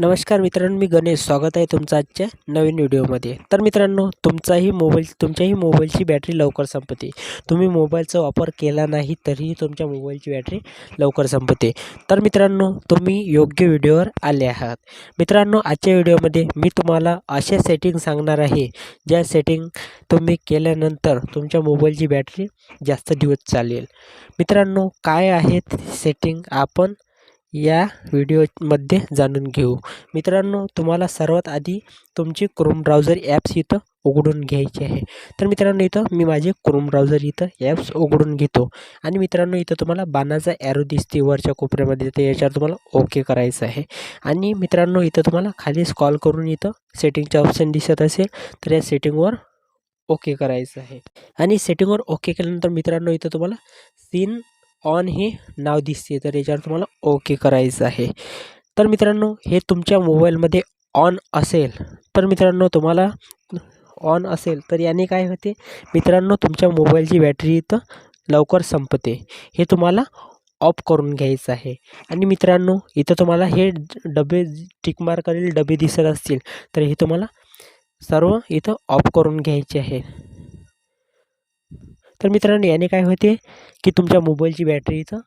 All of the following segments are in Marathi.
नमस्कार मित्रांनो मी गणेश. स्वागत आहे तुमचं आजच्या नवीन व्हिडिओमध्ये. तर मित्रांनो तुमचाही मोबाईल तुमच्याही मोबाईलची बॅटरी लवकर संपते. तुम्ही मोबाईलचा वापर केला नाही तरीही तुमच्या मोबाईलची बॅटरी लवकर संपते. तर मित्रांनो तुम्ही योग्य व्हिडिओवर आले आहात. मित्रांनो आजच्या व्हिडिओमध्ये मी तुम्हाला अशा सेटिंग सांगणार आहे ज्या सेटिंग तुम्ही केल्यानंतर तुमच्या मोबाईलची बॅटरी जास्त दिवस चालेल. मित्रांनो काय आहेत सेटिंग? आपण या व्हिडिओमध्ये जाणून घेऊ. मित्रांनो तुम्हाला सर्वात आधी तुमची क्रोम ब्राउझर ॲप्स इथं उघडून घ्यायचे आहे. तर मित्रांनो इथं मी माझे क्रोम ब्राउझर इथं ॲप्स उघडून घेतो. आणि मित्रांनो इथं तुम्हाला बाणाचा ॲरो दिसते वरच्या कोपऱ्यामध्ये. तर याच्यावर तुम्हाला ओके करायचं आहे. आणि मित्रांनो इथं तुम्हाला खाली स्कॉल करून इथं सेटिंगचा ऑप्शन दिसत असेल तर या सेटिंगवर ओके करायचं आहे. आणि सेटिंगवर ओके केल्यानंतर मित्रांनो इथं तुम्हाला सीन ऑन हे नाव दिसते. तर याच्यावर तुम्हाला ओके करायचं आहे. तर मित्रांनो हे तुमच्या मोबाईलमध्ये ऑन असेल. तर मित्रांनो तुम्हाला ऑन असेल तर याने काय होते? मित्रांनो तुमच्या मोबाईलची बॅटरी इथं लवकर संपते. हे तुम्हाला ऑफ करून घ्यायचं आहे. आणि मित्रांनो इथं तुम्हाला हे डबे टिकमार करेल डबे दिसत असतील. तर हे तुम्हाला सर्व इथं ऑफ करून घ्यायचे आहे. तर मित्रांनो याने काय होते की तुमच्या मोबाईलची बॅटरी इथं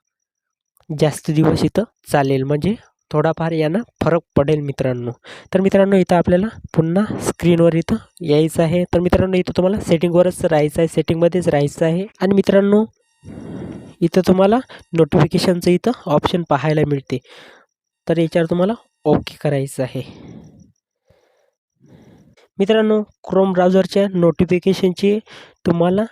जास्त दिवस इथं चालेल. म्हणजे थोडाफार यानं फरक पडेल मित्रांनो. तर मित्रांनो इथं आपल्याला पुन्हा स्क्रीनवर इथं यायचं आहे. तर मित्रांनो इथं तुम्हाला सेटिंगवरच राहायचं आहे. सेटिंगमध्येच राहायचं आहे. आणि मित्रांनो इथं तुम्हाला नोटिफिकेशनचं इथं ऑप्शन पाहायला मिळते. तर याच्यावर तुम्हाला ओके करायचं आहे. मित्रांनो क्रोम ब्राउझरच्या नोटिफिकेशनची तुम्हाला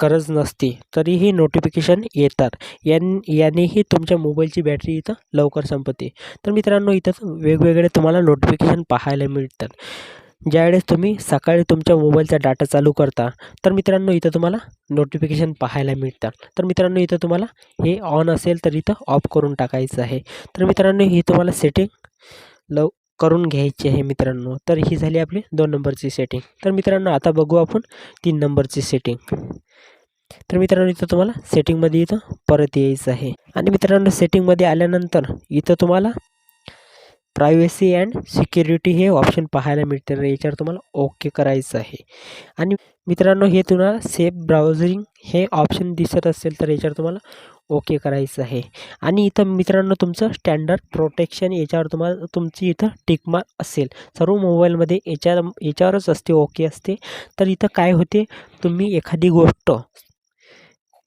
गरज नसती तरीही नोटिफिकेशन येतात. यान यानेही तुमच्या मोबाईलची बॅटरी इथं लवकर संपते. तर मित्रांनो इथं वेगवेगळे तुम्हाला नोटिफिकेशन पाहायला मिळतात. ज्यावेळेस तुम्ही सकाळी तुमच्या मोबाईलचा डाटा चालू करता तर मित्रांनो इथं तुम्हाला नोटिफिकेशन पाहायला मिळतात. तर मित्रांनो इथं तुम्हाला हे ऑन असेल तर इथं ऑफ करून टाकायचं आहे. तर मित्रांनो ही तुम्हाला सेटिंग लव करून घ्यायची आहे मित्रांनो. तर ही झाली आपली दोन नंबरची सेटिंग तर मित्रांनो आता बघू आपण तीन नंबरची सेटिंग तर मित्रांनो इथं तुम्हाला सेटिंगमध्ये इथं परत यायचं आहे. आणि मित्रांनो सेटिंगमध्ये आल्यानंतर इथं तुम्हाला प्रायव्हसी अँड सिक्युरिटी हे ऑप्शन पाहायला मिळते तर याच्यावर तुम्हाला ओके करायचं आहे. आणि मित्रांनो हे तुम्हाला सेफ ब्राउझिंग हे ऑप्शन दिसत असेल तर याच्यावर तुम्हाला ओके करायचं आहे. आणि इथं मित्रांनो तुमचं स्टँडर्ड प्रोटेक्शन याच्यावर तुम्हाला तुमची इथं टिकमार असेल. सर्व मोबाईलमध्ये याच्या याच्यावरच असते ओके असते. तर इथं काय होते? तुम्ही एखादी गोष्ट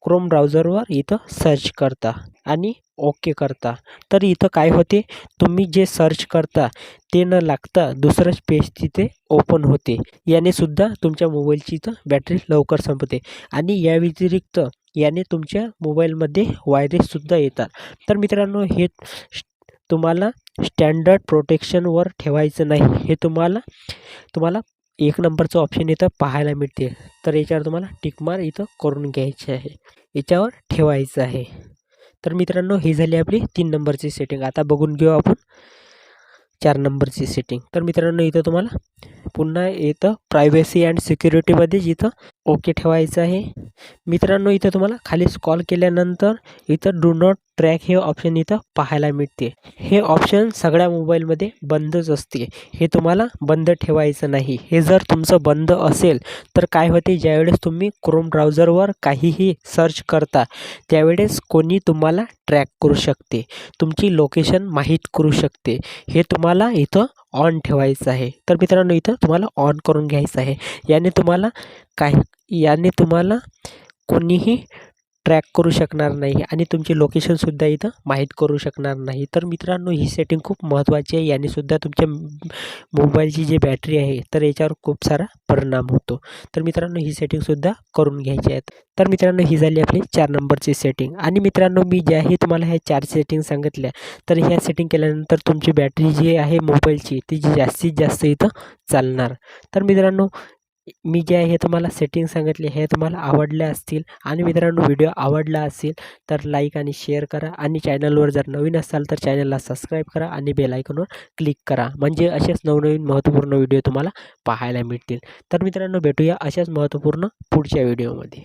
क्रोम ब्राउझरवर इथं सर्च करता. आणि ओके करता. तर इथं काय होते? तुम्ही जे सर्च करता ते न लागता दुसरंच पेज तिथे ओपन होते. याने सुद्धा तुमच्या मोबाईलची इथं बॅटरी लवकर संपते. आणि या व्यतिरिक्त याने तुमच्या मोबाईलमध्ये व्हायरससुद्धा येतात. तर मित्रांनो हे तुम्हाला स्टँडर्ड प्रोटेक्शनवर ठेवायचं नाही. हे तुम्हाला तुम्हाला एक नंबरचं ऑप्शन इथं पाहायला मिळते. तर याच्यावर तुम्हाला टिकमार इथं करून घ्यायचे आहे. याच्यावर ठेवायचं आहे. तर मित्रांनो ही झाली आपली तीन नंबरची सेटिंग आता बघून घेऊ आपण चार नंबरची सेटिंग तर मित्रांनो इथं तुम्हाला पुन्हा इथं प्रायव्हसी अँड सिक्युरिटीमध्येच इथं ओके ठेवायचं आहे. मित्रांनो इथं तुम्हाला खाली स्कॉल केल्यानंतर इथं डू नॉट ट्रॅक हे ऑप्शन इथं पाहायला मिळते. हे ऑप्शन सगळ्या मोबाईलमध्ये बंदच असते. हे तुम्हाला बंद ठेवायचं नाही. हे जर तुमचं बंद असेल तर काय होते? ज्यावेळेस तुम्ही क्रोम ब्राउझरवर काहीही सर्च करता त्यावेळेस कोणी तुम्हाला ट्रॅक करू शकते. तुमची लोकेशन माहीत करू शकते. हे तुम्हाला इथं ऑन ठेवायचं आहे. तर मित्रांनो इथं तुम्हाला ऑन करून घ्यायचं आहे. याने तुम्हाला काही याने तुम्हाला कोणीही ट्रॅक करू शकणार नाही आणि तुमची लोकेशनसुद्धा इथं माहीत करू शकणार नाही. तर मित्रांनो ही सेटिंग खूप महत्त्वाची आहे. यानेसुद्धा तुमच्या मोबाईलची जी बॅटरी आहे तर याच्यावर खूप सारा परिणाम होतो. तर मित्रांनो ही सेटिंगसुद्धा करून घ्यायची आहेत. तर मित्रांनो ही झाली आपली चार नंबरची सेटिंग आणि मित्रांनो मी ज्याही तुम्हाला ह्या चार सेटिंग सांगितल्या तर ह्या सेटिंग केल्यानंतर तुमची बॅटरी जी आहे मोबाईलची ती जास्तीत जास्त इथं चालणार. तर मित्रांनो मी जे आहे हे तुम्हाला सेटिंग सांगितले हे तुम्हाला आवडल्या असतील आणि मित्रांनो व्हिडिओ आवडला असेल तर लाईक आणि शेअर करा आणि चॅनलवर जर नवीन असाल तर चॅनलला सबस्क्राईब करा आणि बेलायकनवर क्लिक करा. म्हणजे असेच नवनवीन महत्त्वपूर्ण व्हिडिओ तुम्हाला पाहायला मिळतील. तर मित्रांनो भेटूया अशाच महत्त्वपूर्ण पुढच्या व्हिडिओमध्ये